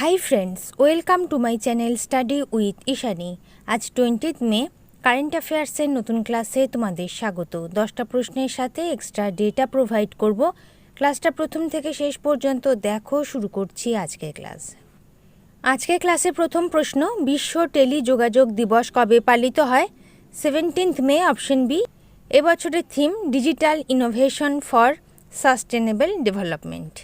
Hi friends welcome to my channel study with Ishani আজ twentieth মে current অ্যাফেয়ার্সের নতুন ক্লাসে তোমাদের স্বাগত। দশটা প্রশ্নের সাথে এক্সট্রা ডেটা প্রোভাইড করব। ক্লাসটা প্রথম থেকে শেষ পর্যন্ত দেখো, শুরু করছি আজকের ক্লাস আজকের ক্লাসে প্রথম প্রশ্ন, বিশ্ব টেলি যোগাযোগ দিবস কবে পালিত হয়? সেভেন্টিন্থ মে অপশন বি এবছরের theme digital innovation for sustainable development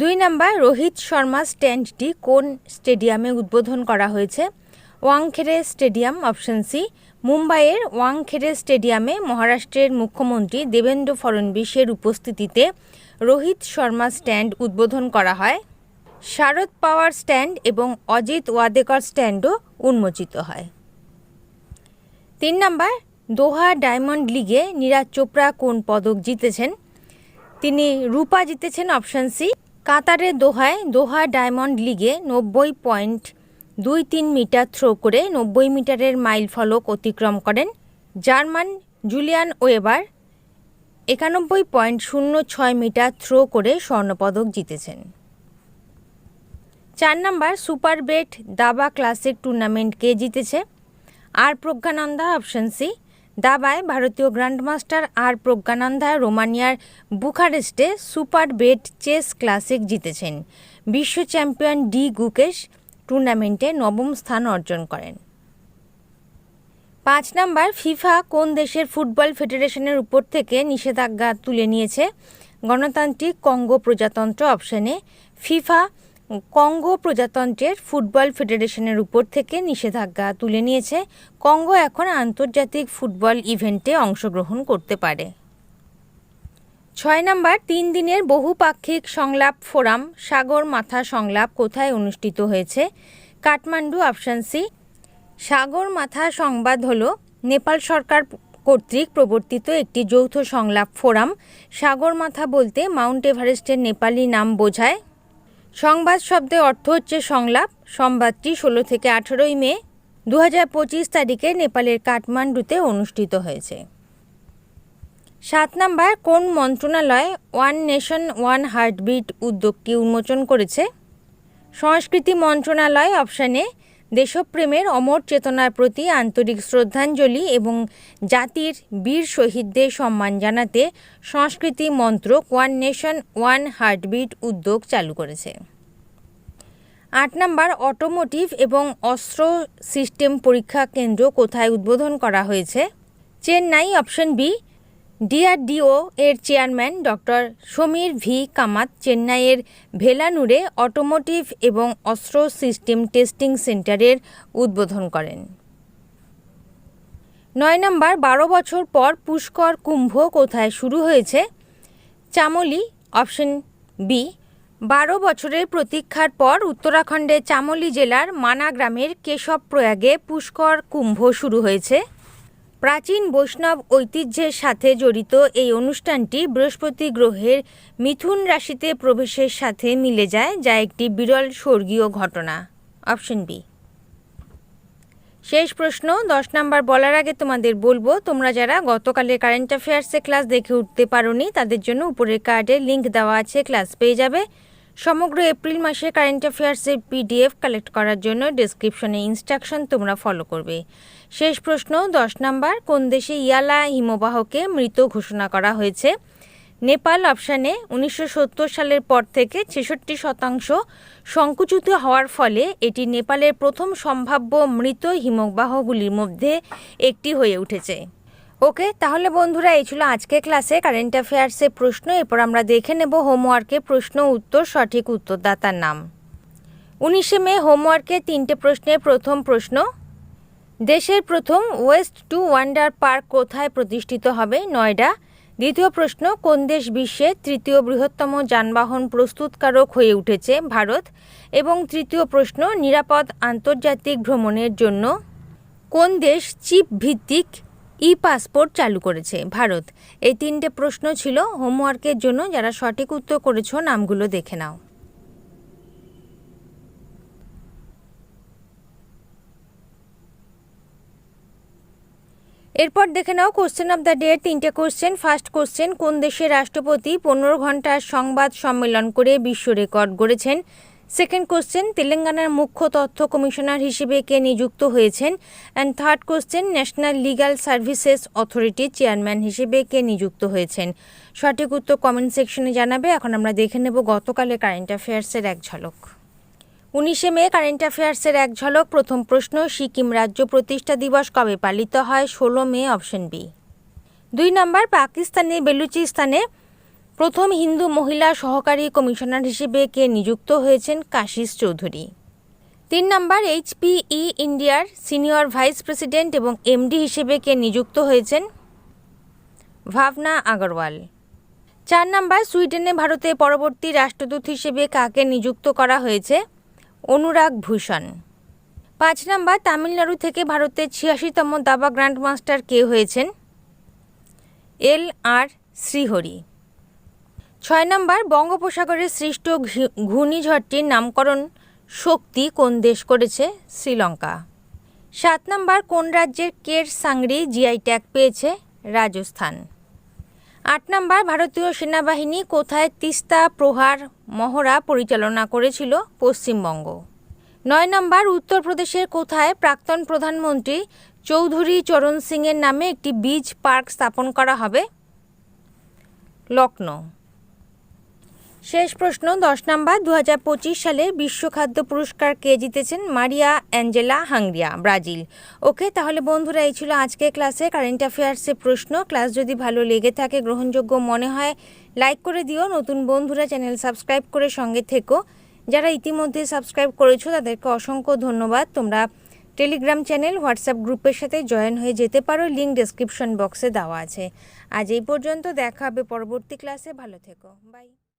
দুই নাম্বার, রোহিত শর্মা স্ট্যান্ডটি কোন স্টেডিয়ামে উদ্বোধন করা হয়েছে? Wankhede stadium, option C. মুম্বাইয়ের ওয়াংখেড়ে স্টেডিয়ামে মহারাষ্ট্রের মুখ্যমন্ত্রী দেবেন্দ্র ফড়নবিশের উপস্থিতিতে রোহিত শর্মা স্ট্যান্ড উদ্বোধন করা হয়। শারদ পাওয়ার স্ট্যান্ড এবং অজিত ওয়াদেকর স্ট্যান্ডও উন্মোচিত হয়। তিন নাম্বার, দোহা ডায়মন্ড লিগে নীরাজ চোপড়া কোন পদক জিতেছেন? তিনি রূপা জিতেছেন, অপশন সি। কাতারের দোহায় দোহা ডায়মন্ড লিগে নব্বই পয়েন্ট দুই তিন মিটার থ্রো করে নব্বই মিটারের মাইল ফলক অতিক্রম করেন জার্মান জুলিয়ান ওয়েবার। একানব্বই পয়েন্ট শূন্য ছয় মিটার থ্রো করে স্বর্ণপদক জিতেছেন। চার নম্বর সুপার বেট দাবা ক্লাসিক টুর্নামেন্ট কে জিতেছে। আর প্রজ্ঞানন্দা অপশন সি দাবায় ভারতীয় গ্র্যান্ডমাস্টার আর প্রজ্ঞানন্দা রোমানিয়ার বুখারেস্টে সুপার বেট চেস ক্লাসিক জিতেছেন। বিশ্ব চ্যাম্পিয়ন ডি গুকেশ টুর্নামেন্টে নবম স্থান অর্জন করেন। পাঁচ নাম্বার ফিফা কোন দেশের ফুটবল ফেডারেশনের উপর থেকে নিষেধাজ্ঞা তুলে নিয়েছে? গণতান্ত্রিক কঙ্গো প্রজাতন্ত্র অপশনে ফিফা কঙ্গো প্রজাতন্ত্রের ফুটবল ফেডারেশনের উপর থেকে নিষেধাজ্ঞা তুলে নিয়েছে। কঙ্গো এখন আন্তর্জাতিক ফুটবল ইভেন্টে অংশগ্রহণ করতে পারে। ছয় নম্বর, তিন দিনের বহুপাক্ষিক সংলাপ ফোরাম, সাগর মাথা সংলাপ কোথায় অনুষ্ঠিত হয়েছে? Kathmandu option C. সাগর মাথা সংবাদ হল, নেপাল সরকার কর্তৃক প্রবর্তিত একটি যৌথ সংলাপ ফোরাম, সাগর মাথা বলতে মাউন্ট এভারেস্টের নেপালি নাম বোঝায়। সংবাদ শব্দের অর্থ হচ্ছে সংলাপ। সংবাদটি ষোলো থেকে আঠেরোই মে দু হাজার পঁচিশ তারিখে নেপালের কাঠমান্ডুতে অনুষ্ঠিত হয়েছে। সাত নাম্বার, কোন মন্ত্রণালয় ওয়ান নেশন, ওয়ান হার্টবিট উদ্যোগটি উন্মোচন করেছে? সংস্কৃতি মন্ত্রণালয় অপশানে দেশপ্রেমের অমর চেতনার প্রতি আন্তরিক শ্রদ্ধাঞ্জলি এবং জাতির বীর শহীদদের সম্মান জানাতে সংস্কৃতি মন্ত্রক ওয়ান নেশন, ওয়ান হার্টবিট উদ্যোগ চালু করেছে। আট নম্বর, অটোমোটিভ এবং অস্ত্র সিস্টেম পরীক্ষা কেন্দ্র কোথায় উদ্বোধন করা হয়েছে? চেন্নাই, অপশন বি ডিআরডিও এর chairman doctor Samir V. Kamat চেন্নাইয়ের ভেলানুরে অটোমোটিভ এবং অস্ত্র সিস্টেম টেস্টিং সেন্টারের উদ্বোধন করেন। নয় নম্বর, বারো বছর পর পুষ্কর কুম্ভ কোথায় শুরু হয়েছে? চামলি, অপশন বি, বারো বছরের প্রতীক্ষার পর উত্তরাখণ্ডের চামলি জেলার মানা গ্রামের কেশব প্রয়াগে পুষ্কর কুম্ভ শুরু হয়েছে। প্রাচীন বৈষ্ণব ঐতিহ্যের সাথে জড়িত এই অনুষ্ঠানটি বৃহস্পতি গ্রহের মিথুন রাশিতে প্রবেশের সাথে মিলে যায়, যা একটি বিরল স্বর্গীয় ঘটনা। Option B. শেষ প্রশ্ন, দশ নাম্বার বলার আগে তোমাদের বলব, তোমরা যারা গতকালের কারেন্ট অ্যাফেয়ার্সে ক্লাস দেখে উঠতে পারোনি, তাদের জন্য উপরের কার্ডে লিঙ্ক দেওয়া আছে, ক্লাস পেয়ে যাবে। সমগ্র এপ্রিল মাসে কারেন্ট অ্যাফেয়ার্সের পিডিএফ কালেক্ট করার জন্য ডিসক্রিপশনে ইনস্ট্রাকশন তোমরা ফলো করবে। শেষ প্রশ্ন, দশ নাম্বার, কোন দেশে ইয়ালা হিমবাহকে মৃত ঘোষণা করা হয়েছে? নেপাল অপশানে উনিশশো সত্তর সালের পর থেকে ছেষট্টি শতাংশ সংকুচিত হওয়ার ফলে এটি নেপালের প্রথম সম্ভাব্য মৃত হিমবাহগুলির মধ্যে একটি হয়ে উঠেছে। ওকে, তাহলে বন্ধুরা, এই ছিল আজকে ক্লাসে কারেন্ট অ্যাফেয়ার্সের প্রশ্ন। এরপর আমরা দেখে নেব হোমওয়ার্কে প্রশ্ন উত্তর, সঠিক উত্তরদাতার নাম। উনিশে মে হোমওয়ার্কে তিনটে প্রশ্নের প্রথম প্রশ্ন। দেশের প্রথম ওয়েস্ট টু ওয়ান্ডার পার্ক কোথায় প্রতিষ্ঠিত হবে? নয়ডা। দ্বিতীয় প্রশ্ন, কোন দেশ বিশ্বে তৃতীয় বৃহত্তম যানবাহন প্রস্তুতকারক হয়ে উঠেছে? ভারত। এবং তৃতীয় প্রশ্ন, নিরাপদ আন্তর্জাতিক ভ্রমণের জন্য। কোন দেশ চিপ ভিত্তিক ই পাসপোর্ট চালু করেছে ভারত। এই তিনটে প্রশ্ন ছিল হোমওয়ার্কের জন্য। যারা সঠিক উত্তর করেছ, নামগুলো দেখে নাও। এরপর দেখে নাও কোশ্চেন অফ দ্য ডে তিনটে কোশ্চেন ফার্স্ট কোশ্চেন কোন দেশের রাষ্ট্রপতি পনেরো ঘণ্টার সংবাদ সম্মেলন করে বিশ্ব রেকর্ড গড়েছেন? সেকেন্ড কোশ্চেন তেলেঙ্গানার মুখ্য তথ্য কমিশনার হিসেবে কে নিযুক্ত হয়েছেন? And third question national legal services অথরিটির চেয়ারম্যান হিসেবে কে নিযুক্ত হয়েছেন? সঠিক উত্তর কমেন্ট সেকশনে জানাবে। এখন আমরা দেখে নেব গতকালের কারেন্ট অ্যাফেয়ার্সের এক ঝলক। উনিশে মে কারেন্ট অ্যাফেয়ার্সের এক ঝলক। প্রথম প্রশ্ন, সিকিম রাজ্য প্রতিষ্ঠা দিবস কবে পালিত হয়? ষোলো মে অপশন বি দুই নম্বর, পাকিস্তানে, বেলুচিস্তানে প্রথম হিন্দু মহিলা সহকারী কমিশনার হিসেবে কে নিযুক্ত হয়েছেন কাশিস চৌধুরী। তিন নম্বর এইচপিই ইন্ডিয়ার সিনিয়র ভাইস প্রেসিডেন্ট এবং এমডি হিসেবে কে নিযুক্ত হয়েছেন ভাবনা আগরওয়াল। চার নম্বর সুইডেনে ভারতে পরবর্তী রাষ্ট্রদূত হিসেবে কাকে নিযুক্ত করা হয়েছে অনুরাগ ভূষণ। পাঁচ নম্বর তামিলনাড়ু থেকে ভারতের ছিয়াশিতম দাবা গ্র্যান্ডমাস্টার কে হয়েছেন এল আর শ্রীহরি। ছয় নম্বর বঙ্গোপসাগরে সৃষ্ট ঘূর্ণিঝড়টির নামকরণ শক্তি কোন দেশ করেছে? শ্রীলঙ্কা। সাত নম্বর, কোন রাজ্যের কের সাংরি জিআই ট্যাগ পেয়েছে? রাজস্থান। আট নম্বর, ভারতীয় সেনাবাহিনী কোথায় তিস্তা প্রহার মহড়া পরিচালনা করেছিল? পশ্চিমবঙ্গ। নয় নম্বর, উত্তরপ্রদেশের কোথায় প্রাক্তন প্রধানমন্ত্রী চৌধুরী চরণ সিংয়ের নামে একটি বীজ পার্ক স্থাপন করা হবে? লখনৌ শেষ প্রশ্ন, দশ নম্বর দু হাজার পঁচিশ সালে বিশ্ব খাদ্য পুরস্কার কে জিতেছেন? মারিয়া অ্যাঞ্জেলা হাংরিয়া, ব্রাজিল। ওকে, তাহলে বন্ধুরা, এই ছিল আজকের ক্লাসে কারেন্ট অ্যাফেয়ার্সের প্রশ্ন। ক্লাস যদি ভালো লেগে থাকে, গ্রহণযোগ্য মনে হয়, লাইক করে দিও। নতুন বন্ধুরা, চ্যানেল সাবস্ক্রাইব করে সঙ্গে থেকো। যারা ইতিমধ্যে সাবস্ক্রাইব করেছ, তাদেরকে অসংখ্য ধন্যবাদ। তোমরা টেলিগ্রাম চ্যানেল, হোয়াটসঅ্যাপ গ্রুপের সাথে জয়েন হয়ে যেতে পারো। লিঙ্ক ডেসক্রিপশন বক্সে দেওয়া আছে। আজ এই পর্যন্ত, দেখা হবে পরবর্তী ক্লাসে। ভালো থেকো। বাই।